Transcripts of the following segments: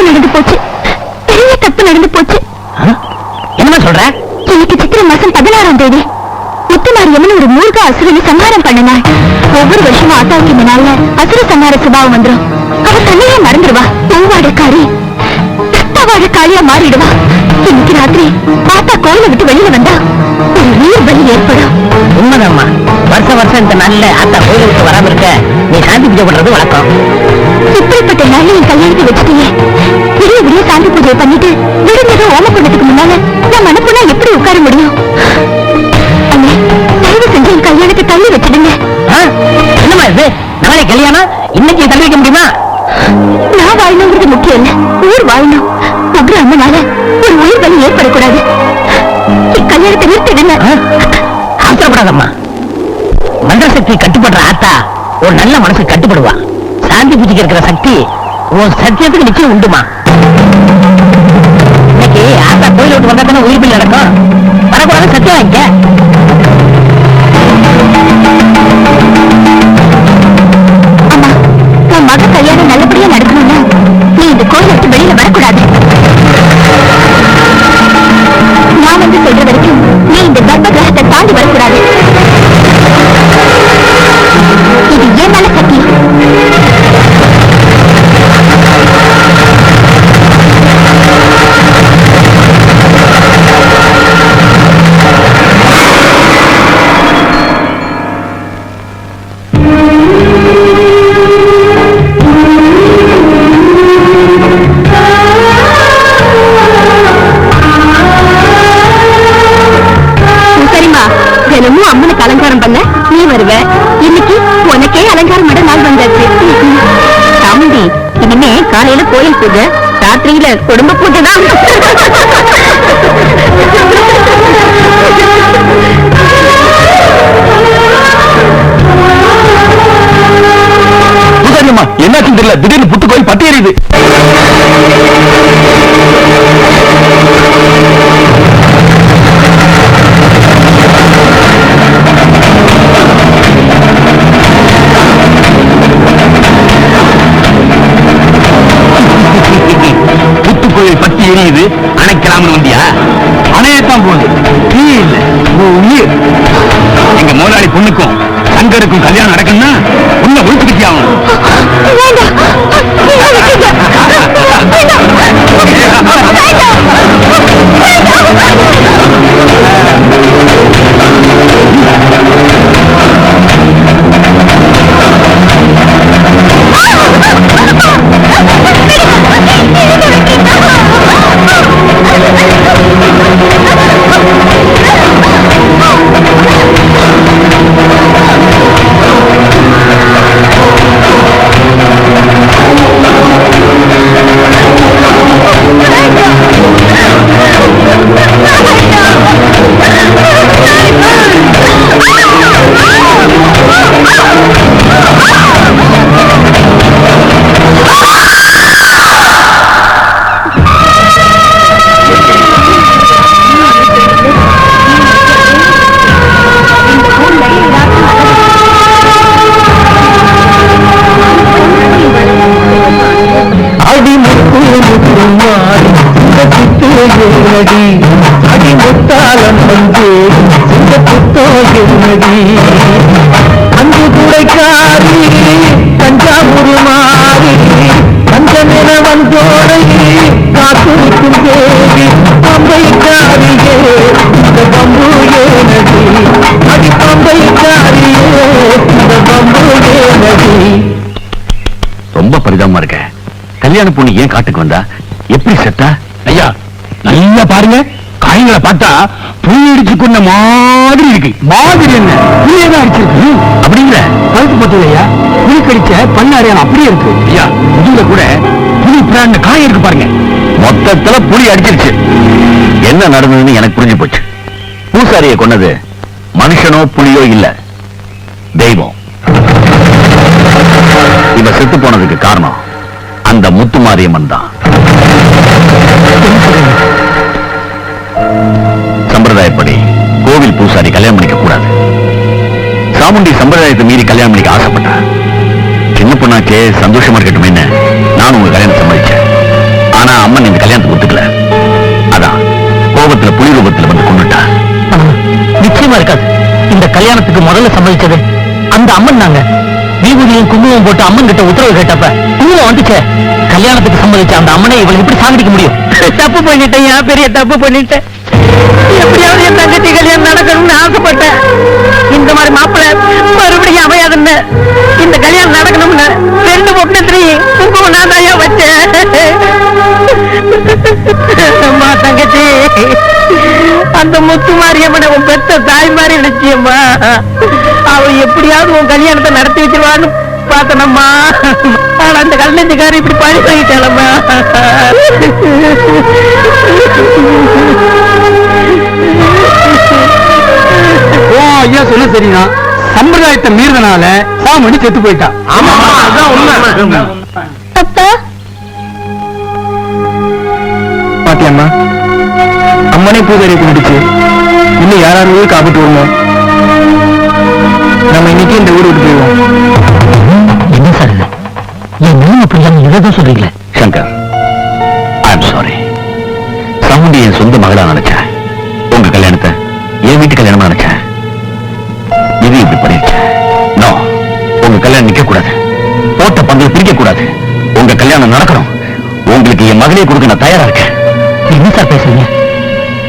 தப்பு நடந்து போச்சு. பெரிய தப்பு நடந்து போச்சு. என்னமா சொல்ற? இன்னைக்கு சித்திரை மாசம் பதினாறாம் தேதி. முத்துமாரியம்மன் ஒரு மூர்க்க அசுரனை சம்ஹாரம் பண்ணினாள் ஒவ்வொரு வருஷமும் ஆத்தாவுக்கு நாள்ல அசுர சம்ஹார சுபாவம் வந்துரும். அவ தன்னையே மறந்துடுவா பூவாடக்காரி. காளியா மாறிடுவா. இன்னைக்கு ராத்திரி ஆத்தா கோயிலை விட்டு வெளியில வந்தா ஒரு உயிர் பலி ஏற்படும். உண்மைதாம்மா. வருஷம் வருஷம் இந்த நாள்ல ஆத்தா கோயில் விட்டு வராம இருக்க நீ சாந்தி பூஜை பண்றது வழக்கம். இப்படிப்பட்ட நாள்ல என் கல்யாணத்தை வச்சுட்டீங்க விடிய விடிய சாந்தி பூஜை பண்ணிட்டு விடுஞ்சது ஓமக்குண்டத்துக்கு முன்னால நான் மனப்புனா எப்படி உட்கார முடியும்? அண்ணே தயவு செஞ்சு என் கல்யாணத்தை தள்ளி வச்சிடுங்க. ஆ? என்னம்மா இது? நாளை கல்யாணம்? இன்னைக்கு தள்ளி வைக்க முடியுமா? நான் வாழணுங்கிறது முக்கியம் இல்ல. ஊர் வாழணும். உக்ர அம்மனால ஒரு உயிர் பலி ஏற்படக்கூடாது. கல்யாணத்தை நிறுத்திடுங்க. ஆ? அவசரப்படாதம்மா மந்திரசக்தி கட்டுப்படுற ஆத்தா ஒரு நல்ல மனசு கட்டுப்படுவா. சாந்தி பூஜைக்கு இருக்கிற சக்தி உன் சத்தியத்துக்கு நிச்சயம் உண்டுமா? இன்னைக்கு ஆத்தா கோயில் விட்டு வந்தா தானே உயிர் பலி நடக்கும். வரக்கூடாது சத்தியம் வைக்க மக கல்யாணம் நல்லபடியா நடக்கணும்னா நீ இந்த கோயிலை விட்டு வெளியில வரக்கூடாது. நான் வந்து சொல்ற வரைக்கும் நீ இந்த கர்ப்ப கிரகத்தை தாண்டி வரக்கூடாது. காலையில கோயில் பூஜை ராத்திரியில குடும்ப பூஜை தான். என்னாச்சும் தெரியல. திடீர்னு புத்து கோயில் பட்டி எறியுது என்ன இது அணைக்கலாம்னு வந்தியா? அணையத்தான் போகுது இல்ல உயிர். எங்க முதலாளி பொண்ணுக்கும் தங்கருக்கும் கல்யாணம் நடக்கணும்னா உள்ள ஒழிச்சுக்கிட்டே ஆகணும். மாறி தஞ்சாவூர் மாறி தஞ்சமென வந்தோரை காத்திருக்கும் தேவி பம்பை காரியே இந்த பம்பு ஏனடி? அடி பம்பை காரியே இந்த பம்பு ஏனடி? ரொம்ப பரிதாபமா இருக்க. கல்யாண பொண்ணு ஏன் காட்டுக்கு வந்தா? எப்படி செத்தா? ஐயா நல்லா பாருங்க. காய்களை பார்த்தா அடிச்சு கொண்ட மாதிரி இருக்கு. மாதிரி என்ன? புளியதான் அடிச்சிருக்கு. அப்படிங்கிற கழுத்து பத்தது ஐயா புளி கடிச்ச பண்ண அடையாளம் அப்படியே இருக்கு. ஐயா இதுல கூட புளி பிராண்ட் காய் இருக்கு பாருங்க. மொத்தத்துல புளி அடிச்சிருச்சு. என்ன நடந்ததுன்னு எனக்கு புரிஞ்சு போச்சு. பூசாரியை கொன்னது மனுஷனோ புலியோ இல்ல. தெய்வம். இவ செத்து போனதுக்கு காரணம் அந்த முத்து மாரியம்மன் தான். பூசாரி கல்யாணம் பண்ணிக்க கூடாது. சாமுண்டி சம்பிரதாயத்தை மீறி கல்யாணம் பண்ணிக்க ஆசைப்பட்டா. சின்ன பொண்ணாச்சே சந்தோஷமா இருக்கட்டுமேன்னு நான் உங்க கல்யாணம் சம்மதிச்சேன். ஆனா அம்மன் இந்த கல்யாணத்துக்கு ஒத்துக்கல. அதான் கோபத்துல புலி ரூபத்துல வந்து கொண்டுட்டா நிச்சயமா இருக்காது. இந்த கல்யாணத்துக்கு முதல்ல சம்மதிச்சது அந்த அம்மன் நாங்க விபூதியும் குங்குமம் போட்டு அம்மன் கிட்ட உத்தரவு கேட்டப்ப பூவம் வந்துச்சே கல்யாணத்துக்கு சம்மதிச்ச அந்த அம்மனை இவளை எப்படி சாகடிக்க முடியும்? தப்பு பண்ணிட்டேன் ஏன் பெரிய தப்பு பண்ணிட்டேன். எப்படியாவது என் தங்கச்சி கல்யாணம் நடக்கணும்னு ஆசைப்பட்டேன். இந்த மாதிரி மாப்பிள்ளை மறுபடியும் அமையாதுன்னு. இந்த கல்யாணம் நடக்கணும்னு ரெண்டு பொண்ணத்துலையும் குங்குமம் நான் தான் வச்சேன். அம்மா தங்கச்சி அந்த முத்து மாரியம்மனை உன் பெத்த தாய் மாதிரி நினைச்சியம்மா. அவள் எப்படியாவது உன் கல்யாணத்தை நடத்தி வச்சிருவான்னு பார்த்தனம்மா. ஆனா அந்த கல்யாணத்துக்காரி இப்படி பழி சொல்லிட்டாளம்மா ஓ ஐயா சொன்ன சரிதான் சம்பிரதாயத்தை மீறினால சாமணி செத்து போயிட்டா. ஆமா அதான் உண்மை. அப்பா பாத்தியம்மா அம்மனே பூஜாரியை கும்பிடுச்சு இன்னும் யார் யார் ஊருக்கு ஆபத்து வருமோ? நம்ம இன்னைக்கு இந்த ஊரை விட்டு போயிடுவோம். என்ன சார் இது? என் நிலைமை புரியாம இதை சொல்றீங்களே? சங்கர் ஐ எம் சாரி சவுண்டி என் சொந்த மகளா நினைச்சேன் வீட்டு கல்யாணமா நினைச்சேன். இது இப்படி பண்ணிருச்சு நோ உங்க கல்யாணம் நிக்க கூடாது போட்ட பந்தல் பிரிக்க கூடாது உங்க கல்யாணம் நடக்கணும். உங்களுக்கு என் மகளே கொடுக்க நான் தயாரா இருக்கேன். என்ன சார் பேசுறீங்க?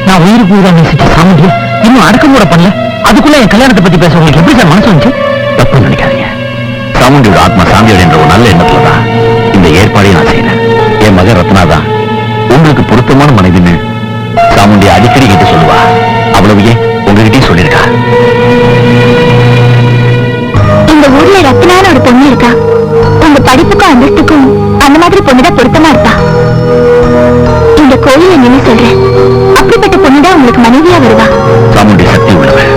நான் உயிரா நேசிச்ச சாமந்தியம் இன்னும் அடக்கம் கூட பண்ணல. அதுக்குள்ள என் கல்யாணத்தை பத்தி பேச உங்களுக்கு எப்படி சார் மனசு வந்துச்சு? தப்பு நினைக்காதீங்க. சாமுண்டியோட ஆத்மா சாந்தியோட என்ற ஒரு நல்ல எண்ணத்துல தான் இந்த ஏற்பாடையும் நான் செய்யறேன் என் மகன் ரத்னா தான் உங்களுக்கு பொருத்தமான மனைவின்னு சாமுண்டி அடிக்கடி கிட்ட சொல்லுவா. அவ்வளவு ஏன்? உங்ககிட்டயும் சொல்லியிருக்கா? இந்த ஊர்ல ரத்னான ஒரு பொண்ணு இருக்கா? உங்க படிப்புக்கும் அந்தஸ்துக்கும் அந்த மாதிரி பொண்ணுதான் பொருத்தமா இருப்பா இந்த கோயில நின்னு சொல்றேன். அப்படிப்பட்ட பொண்ணுதான் உங்களுக்கு மனைவியா வருவா? சாமுண்டி சக்தி உள்ளவன்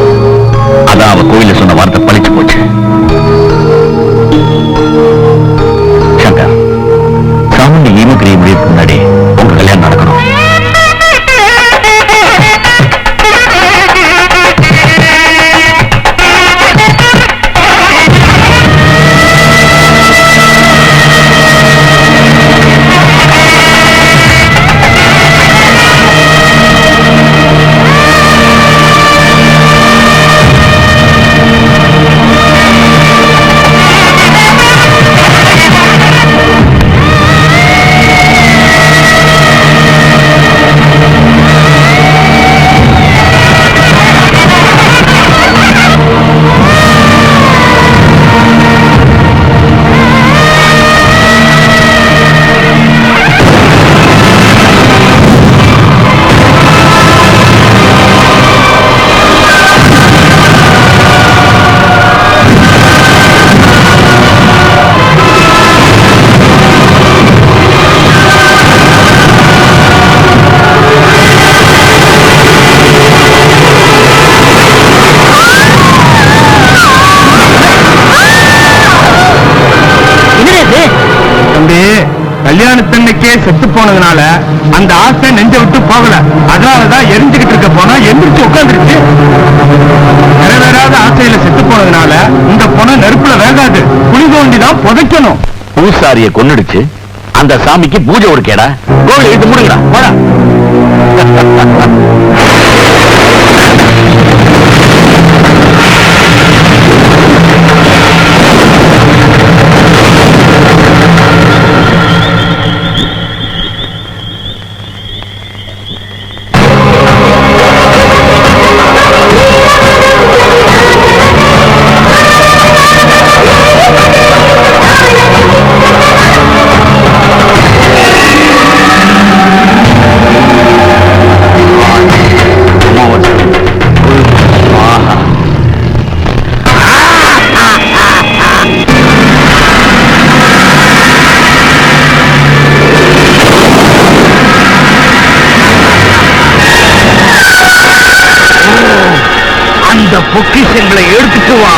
அதான் அவ கோயில சொன்ன வார்த்தை பழிச்சு போச்சு. செத்து போனதுனால அந்த ஆசை நெஞ்ச விட்டு போகல. அதனாலதான் எரிஞ்சுக்கிட்டு இருக்க போனா எந்திரிச்சு உட்காந்துருச்சு நிறைவேறாத ஆசையில செத்து போனதுனால இந்த பொணம் நெருப்புல வேகாது. குழி தோண்டிதான் புதைக்கணும். பூசாரிய கொன்னுடுச்சு. அந்த சாமிக்கு பூஜை ஒரு கேடா கோவில் இழுத்து முடிங்கடா. போடா. அந்த பொக்கிஷங்களை எடுத்துட்டு வா.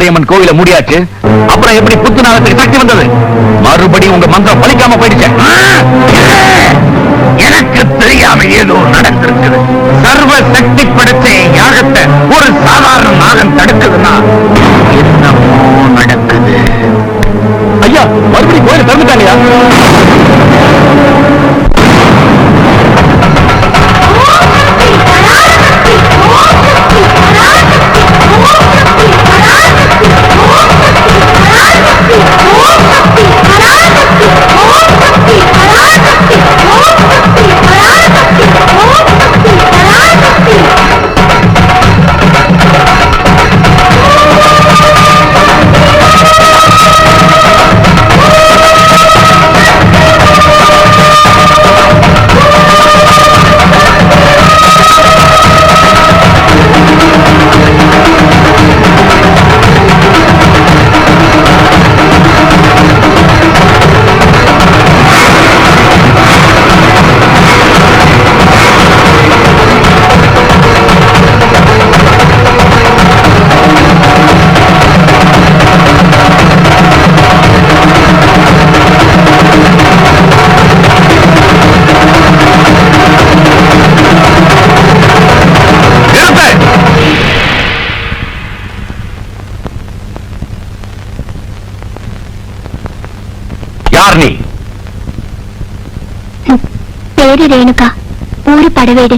மாரியம்மன் கோவில முடியாச்சு. அப்புறம் எப்படி புத்து சக்தி வந்தது? மறுபடியும் உங்க மந்திரம் பலிக்காம போயிடுச்சு. எனக்கு தெரியாம ஏதோ நடந்திருக்குது. சர்வ சக்தி படைச்ச யாகத்தை ஒரு சாதாரண நாகன் தடுக்குதுன்னா என்னமோ நடக்குது ஐயா மறுபடியும் கோயில திறந்துட்டாங்கயா பேரு ரேணுகா ஊரு படவேடு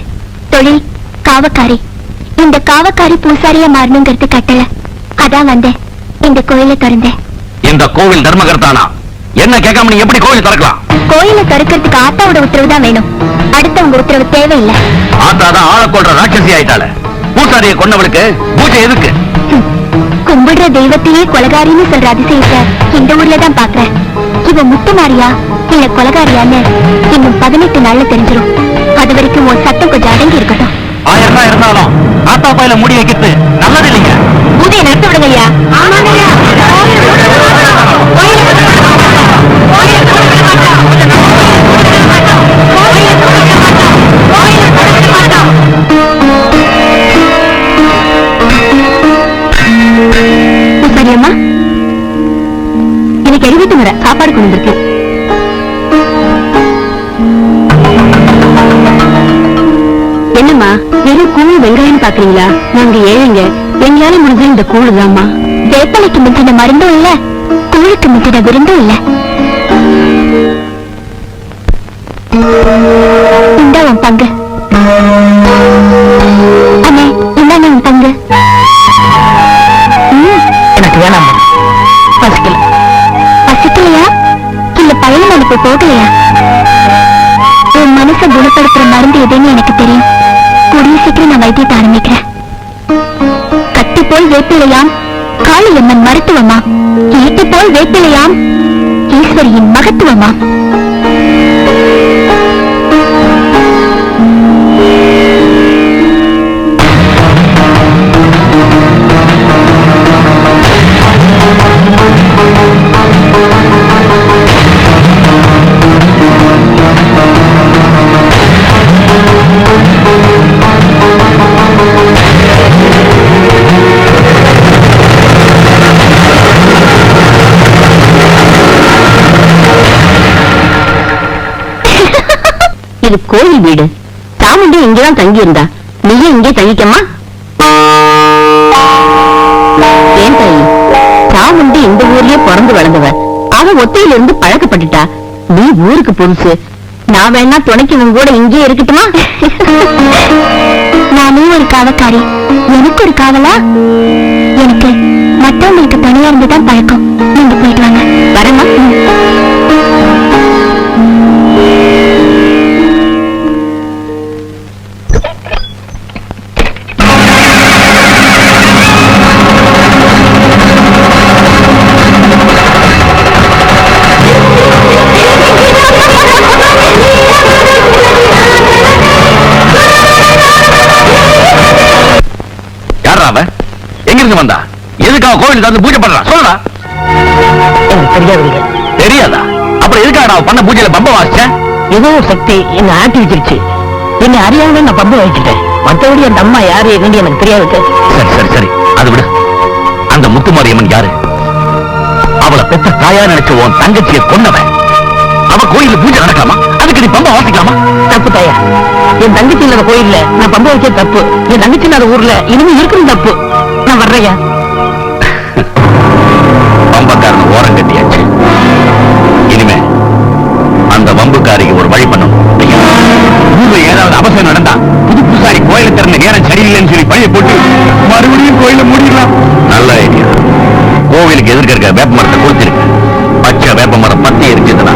தொழில் காவக்காரி. இந்த காவக்காரி பூசாரியா மாறணுங்கிறது கட்டளை அதான் வந்தேன் இந்த கோயிலை திறந்தேன். இந்த கோவில் தர்மகர்த்தானா? என்ன கேட்காம நீ எப்படி கோவில் திறக்கலாம்? கோயிலை திறக்கிறதுக்கு ஆத்தாவோட உத்தரவு தான் வேணும். அடுத்தவங்க உத்தரவு தேவையில்லை. ஆத்தாதான் ஆளை கொள்ற ராட்சசி ஆயிட்டாள. பூசாரியை கொன்னவளுக்கு பூஜை எதுக்கு. கும்பிடுற தெய்வத்தையே கொலகாரின்னு சொல்ற அதிசயத்தை இந்த ஊர்ல தான் பாக்குறேன் இவ முத்துமாரியா இல்ல கொலகாரியான்னு இன்னும் பதினெட்டு நாள்ல தெரிஞ்சிரும். அது வரைக்கும் உன் சத்தம் கொஞ்சம் அடங்கி இருக்கட்டும். ஆயிரம் இருந்தாலும் ஆத்தா பையில முடி வைக்கிறது நல்லது இல்லைங்க. பூஜையை நடத்த விடுங்க ஐயா பூசாரியம்மா பயணம் போகலையா உன் மனசை குணப்படுத்துற மருந்து எதுன்னு எனக்கு தெரியும். கூடிய சீக்கிரம் நான் வைத்தியத்தை ஆரம்பிக்கிறேன். கட்டி போல் வேப்பிலையாம் காளியம்மன் மருத்துவமா? ஏட்டு போல் வேப்பிலையாம் ஈஸ்வரியின் மகத்துவமா? அது கோயில் வீடு. சாமுண்டி இங்கதான் தங்கி இருந்தா நீயும் இங்கே தங்கிக்கமா ஏன் தாயி? சாமுண்டி இந்த ஊர்லயே பிறந்து வளர்ந்தவ. அவ ஒத்தையில இருந்து பழக்கப்பட்டுட்டா. நீ ஊருக்கு புதுசு. நான் வேணா துணைக்கு உன் கூட இங்கே இருக்கட்டுமா? நானும் ஒரு காவக்காரி. எனக்கு ஒரு காவலா? எனக்கு மத்தவங்களுக்கு தனியா இருந்துதான் பழக்கம். கோவில் தந்து பூஜை பண்றா சொல்லுடா. தெரியாதுங்க தெரியாதா? அப்புறம் எதுக்காக நான் பண்ண பூஜையில பம்ப வாசிச்சேன் ஏதோ சக்தி என்ன ஆட்டி வச்சிருச்சு. என்னை அறியாம நான் பம்பு வச்சுட்டேன் மற்றபடி அந்த அம்மா யாரு என்னன்னு எனக்கு தெரியாது சரி சரி சரி. அது விடு. அந்த முத்து முத்துமாரியம்மன் யாரு? அவளை பெத்த தாயா நினைச்ச உன் தங்கச்சியை கொன்னவன். அவ கோயில்ல பூஜை நடக்கலாமா? அதுக்கு நீ பம்ப வாசிக்கலாமா? தப்பு தாயா. என் தங்கச்சி இல்லாத கோயில்ல நான் பம்ப வைக்க தப்பு. என் தங்கச்சி இல்லாத ஊர்ல இனிமே இருக்கிறது தப்பு. நான் வர்றேயா? வம்பக்காரன் ஓரம் கட்டியாச்சு. இனிமே அந்த வம்புக்காரிக்கு ஒரு வழி பண்ணணும். ஊர்ல ஏதாவது அவசரம் நடந்தா புது புதுசாரி கோயில திறந்த நேரம் சரியில்லைன்னு சொல்லி பழைய போட்டு மறுபடியும் கோயில மூடிடலாம். நல்ல ஐடியா கோவிலுக்கு எதிர்க்க இருக்க வேப்ப மரத்தை கொடுத்துருக்கு பச்சை வேப்ப மரம் பத்தி இருக்குதுன்னா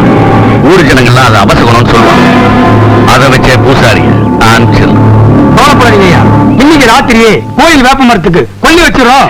ஊர் ஜனங்கள்லாம் அதை அபசகுணம்னு சொல்லுவாங்க. அதை வச்சே பூசாரி அனுப்பிச்சிடலாம். கவலைப்படாதீங்கய்யா இன்னைக்கு ராத்திரியே கோயில் வேப்ப மரத்துக்கு கொல்லி வச்சிடும்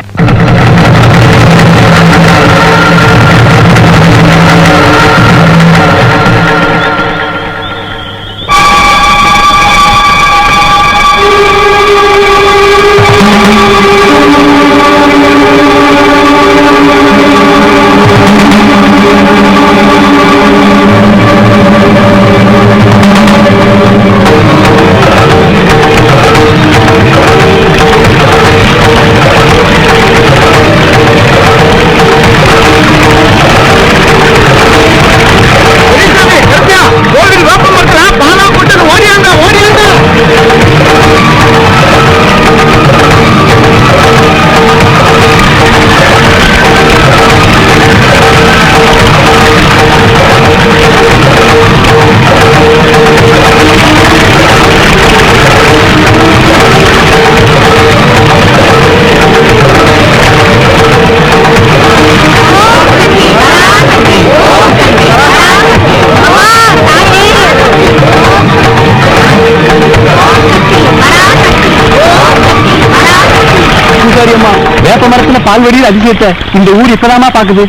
வேப்ப மரத்துல பால் வடியில் அதிசயத்தை இந்த ஊர் இப்பதாமா பாக்குது?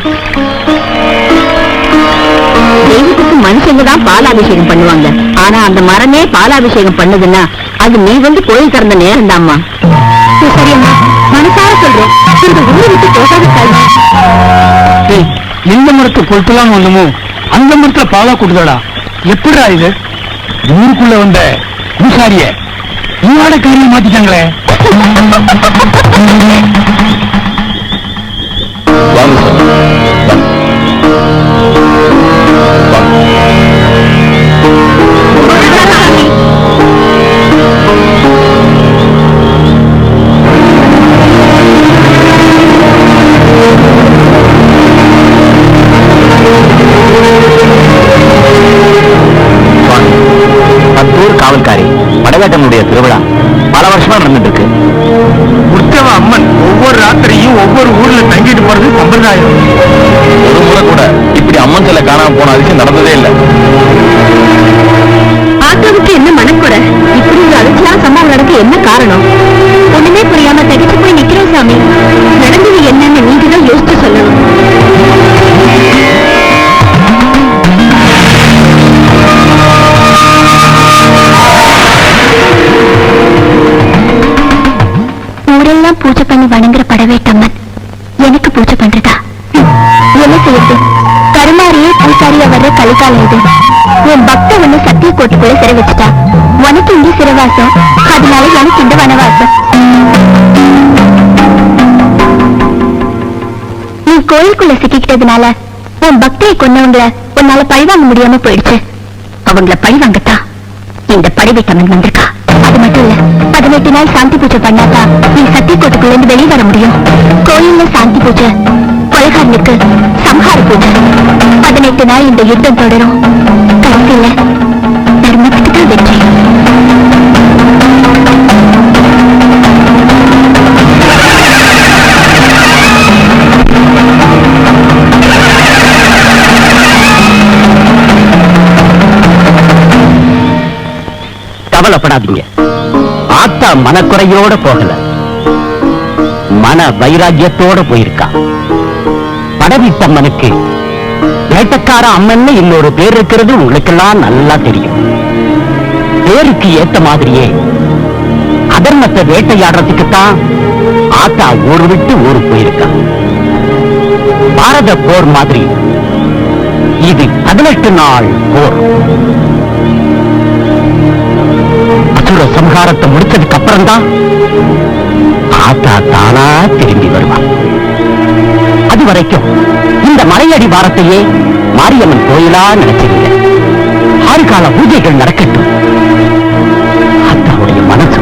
தெய்வத்துக்கு மனுஷங்க தான் பாலாபிஷேகம் பண்ணுவாங்க. ஆனா அந்த மரமே பாலாபிஷேகம் பண்ணுதுன்னா அது நீ வந்து கோயில் திறந்த நேரம் தாம்மா. சரியம்மா மனசார சொல்றேன். இந்த ஊரை விட்டு போகாத எந்த மரத்தை வந்தமோ அந்த மரத்துல பாலா கொடுத்தடா. எப்படிடா இது? ஊருக்குள்ள வந்த பூசாரிய இவாட காரியம் மாத்திட்டாங்களே. வாங்க சார். பத்தூர் காவல்காரி வடவேட்டனுடைய திருவிழா பரவாயில்ல இது உன் பக்த ஒண்ணு சத்திய கோட்டுக்குள்ள சிறை வச்சுட்டா உனக்கு இங்கே சிறைவாசம். அதனால எனக்கு இந்த வனவாசம். நீ கோயிலுக்குள்ள சிக்கிக்கிட்டதுனால உன் பக்தியை கொண்டவங்கள உன்னால பழிவாங்க முடியாம போயிடுச்சு. அவங்கள பழிவாங்கத்தா இந்த படைவீட்டம்மன் வந்திருக்கா? அது மட்டும் இல்ல பதினெட்டு நாள் சாந்தி பூஜை பண்ணாதா நீ சத்திய கோட்டுக்குள்ள இருந்து வெளியே வர முடியும். கோயில்ல சாந்தி பூஜை கொலகாரனுக்கு சம்ஹார பூஜை. பதினெட்டு நாள் இந்த யுத்தம் தொடரும். கடைசியில தர்மத்துக்கு தான் வெற்றி. கவலைப்படாதீங்க. ஆத்தா மனக்குறையோட போகல. மன வைராக்கியத்தோட போயிருக்கா. படவித்தம்மனுக்கு வேட்டக்கார அம்மன்னு இன்னொரு பேர் இருக்கிறது உங்களுக்கெல்லாம் நல்லா தெரியும். பேருக்கு ஏத்த மாதிரியே அதர்மத்தை வேட்டையாடுறதுக்குத்தான் ஆத்தா ஊர் விட்டு ஊரு போயிருக்கான் பாரத போர் மாதிரி. இது பதினெட்டு நாள் போர். அசுர சம்ஹாரத்தை முடிச்சதுக்கு அப்புறம் தான் ஆத்தா தானா திரும்பி வருவான். வரைக்கும் இந்த மலையடி வாரத்தையே மாரியம்மன் கோயிலா நினைச்சிருங்க ஆறு கால பூஜைகள் நடக்கட்டும். அத்தாவுடைய மனசு